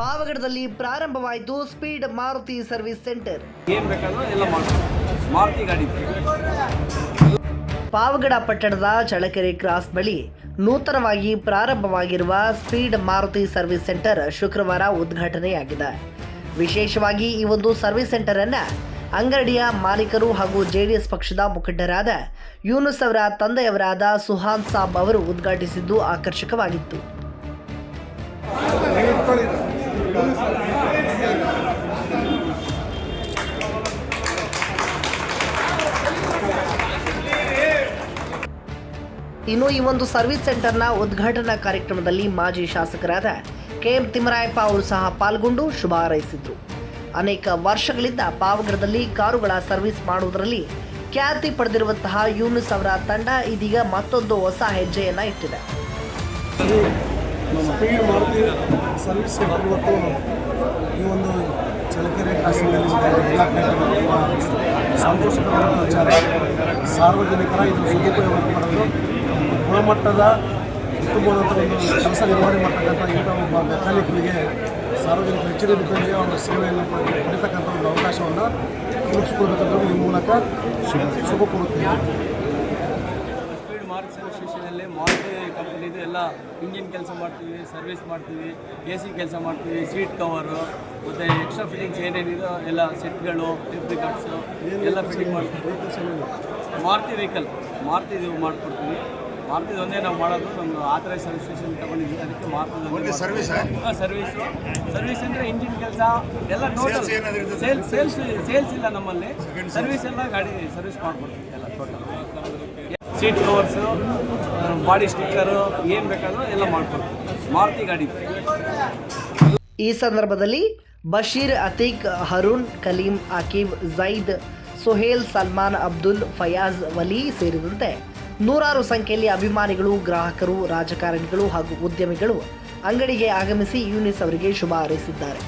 ಪಾವಗಡದಲ್ಲಿ ಪ್ರಾರಂಭವಾಯಿತು speed Maruti service centre. ಏನು ಬೇಕಾದ್ರೂ ಎಲ್ಲ ಮಾಡ್ಬೋದು. ಮಾರುತಿ ಗಾಡಿ. ಪಾವಗಡ ಪಟ್ಟಣದ ಚಳಕೆರೆ ಕ್ರಾಸ್ ಬಳಿ ನೂತನವಾಗಿ ಪ್ರಾರಂಭವಾಗಿರುವ ಸ್ಪೀಡ್ ಮಾರುತಿ ಸರ್ವಿಸ್ ಸೆಂಟರ್ ಶುಕ್ರವಾರ ಉದ್ಘಾಟನೆಯಾಗಿದೆ. ವಿಶೇಷವಾಗಿ ಈ ಒಂದು ಸರ್ವಿಸ್ ಸೆಂಟರ್ ಅನ್ನ ಅಂಗಡಿಯ ಮಾಲೀಕರು ಹಾಗೂ ಜೆಡಿಎಸ್ ಪಕ್ಷದ ಮುಖಂಡರಾದ ಯೂನುಸ್ ಅವರ ತಂದೆಯವರಾದ ಸುಹಾನ್ ಸಾಬ್ ಅವರು ಉದ್ಘಾಟಿಸಿದ್ದು ಆಕರ್ಷಕವಾಗಿತ್ತು. ಇನ್ನು ಈ ಒಂದು ಸರ್ವಿಸ್ ಸೆಂಟರ್ನ ಉದ್ಘಾಟನಾ ಕಾರ್ಯಕ್ರಮದಲ್ಲಿ ಮಾಜಿ ಶಾಸಕರಾದ ಕೆಎಂ ತಿಮ್ಮರಾಯಪ್ಪ ಅವರು ಸಹ ಪಾಲ್ಗೊಂಡು ಶುಭ ಹಾರೈಸಿದ್ರು ಅನೇಕ ವರ್ಷಗಳಿಂದ ಪಾವಗಡದಲ್ಲಿ ಕಾರುಗಳ ಸರ್ವಿಸ್ ಮಾಡುವುದರಲ್ಲಿ ಖ್ಯಾತಿ ಪಡೆದಿರುವಂತಹ ಯೂನಿಸ್ ಅವರ ತಂಡ ಇದೀಗ ಮತ್ತೊಂದು ಹೊಸ ಹೆಜ್ಜೆಯನ್ನ ಇಟ್ಟಿದೆ. ಸ್ಪೀಡ್ ಮಾಡ್ತೀವಿ ಸರ್ವಿಸ್ ಇವತ್ತು ಈ ಒಂದು ಚಳ್ಳಕೆರೆ ಕ್ರಾಸಿಂಗಲ್ಲಿ ಎಲ್ಲ ಸಂತೋಷಕರ ವಿಚಾರ. ಸಾರ್ವಜನಿಕರ ಇದು ಸದುಪಯೋಗ ಮಾಡೋದು ಗುಣಮಟ್ಟದ ಉತ್ತಮವಾದಂಥ ಒಂದು ಕೆಲಸ ನಿರ್ವಹಣೆ ಮಾಡ್ತಕ್ಕಂಥ ಇಂಥ ಒಬ್ಬ ಮೆಕ್ಯಾನಿಕ್ಗಳಿಗೆ ಸಾರ್ವಜನಿಕ ಹೆಚ್ಚಿನ ರೀತಿಯಲ್ಲಿ ಅವರ ಸೇವೆಯನ್ನು ಪಡೆ- ಪಡಿತಕ್ಕಂಥ ಒಂದು ಅವಕಾಶವನ್ನು ಕಲ್ಪಿಸಿಕೊಡ್ಬೇಕಂತ ಈ ಮೂಲಕ ಶುಭ ಕೋರುತ್ತೇನೆ. ಸ್ಪೀಡ್ ಅಸೋಸಿಯೇಷನಲ್ಲಿ ಸರ್ವಿಸ್ ಸ್ಟೇಷನಲ್ಲಿ ಮಾರುತಿ ಇದೆ ಎಲ್ಲ ಇಂಜಿನ್ ಕೆಲಸ ಮಾಡ್ತೀವಿ ಸರ್ವಿಸ್ ಮಾಡ್ತೀವಿ ಎ ಸಿ ಕೆಲಸ ಮಾಡ್ತೀವಿ ಸೀಟ್ ಕವರು ಮತ್ತು ಎಕ್ಸ್ಟ್ರಾ ಫಿಟ್ಟಿಂಗ್ಸ್ ಏನೇನಿದೋ ಎಲ್ಲ ಸೆಟ್ಗಳು ರಿಪ್ಲಿಕಟ್ಸು ಎಲ್ಲ ಫಿಟ್ಟಿಂಗ್ ಮಾಡ್ತೀವಿ. ಮಾರುತಿ ವೆಹಿಕಲ್ ಮಾರುತಿದು ಮಾಡಿಕೊಡ್ತೀವಿ. ಮಾರುತಿದು ಒಂದೇ ನಾವು ಮಾಡೋದು ನಮ್ಮದು ಆಥರೈಸ್ ಸರ್ವಿಸ್ ಸ್ಟೇಷನ್ ತಗೊಂಡಿದ್ವಿ. ಅದಕ್ಕೆ ಮಾರುತಿ ಸರ್ವಿಸ್ ಸರ್ವಿಸು ಸರ್ವಿಸ್ ಅಂದರೆ ಇಂಜಿನ್ ಕೆಲಸ ಎಲ್ಲ ಟೋಟಲ್ ಸೇಲ್ಸ್ ಸೇಲ್ಸ್ ಸೇಲ್ಸ್ ಇಲ್ಲ ನಮ್ಮಲ್ಲಿ. ಸರ್ವಿಸ್ ಎಲ್ಲ ಗಾಡಿ ಸರ್ವಿಸ್ ಮಾಡಿಕೊಡ್ತೀವಿ ಎಲ್ಲ total seat covers, body stickers, ಏನು ಬೇಕಾದ್ರೂ ಎಲ್ಲ ಮಾಡ್ಕೊಡ್ತೀವಿ ಮಾರುತಿ ಗಾಡಿ. ಈ ಸಂದರ್ಭದಲ್ಲಿ ಬಶೀರ್ ಅತೀಕ್, ಹರುಣ್, ಕಲೀಂ ಅಕೀಬ್ ಜೈದ್ ಸೊಹೇಲ್, ಸಲ್ಮಾನ್, ಅಬ್ದುಲ್, ಫಯಾಜ್, ವಲಿ ಸೇರಿದಂತೆ ನೂರಾರು ಸಂಖ್ಯೆಯಲ್ಲಿ ಅಭಿಮಾನಿಗಳು, ಗ್ರಾಹಕರು, ರಾಜಕಾರಣಿಗಳು ಹಾಗೂ ಉದ್ಯಮಿಗಳು ಅಂಗಡಿಗೆ ಆಗಮಿಸಿ ಯೂನಿಸ್ ಅವರಿಗೆ ಶುಭ ಹಾರೈಸಿದ್ದಾರೆ.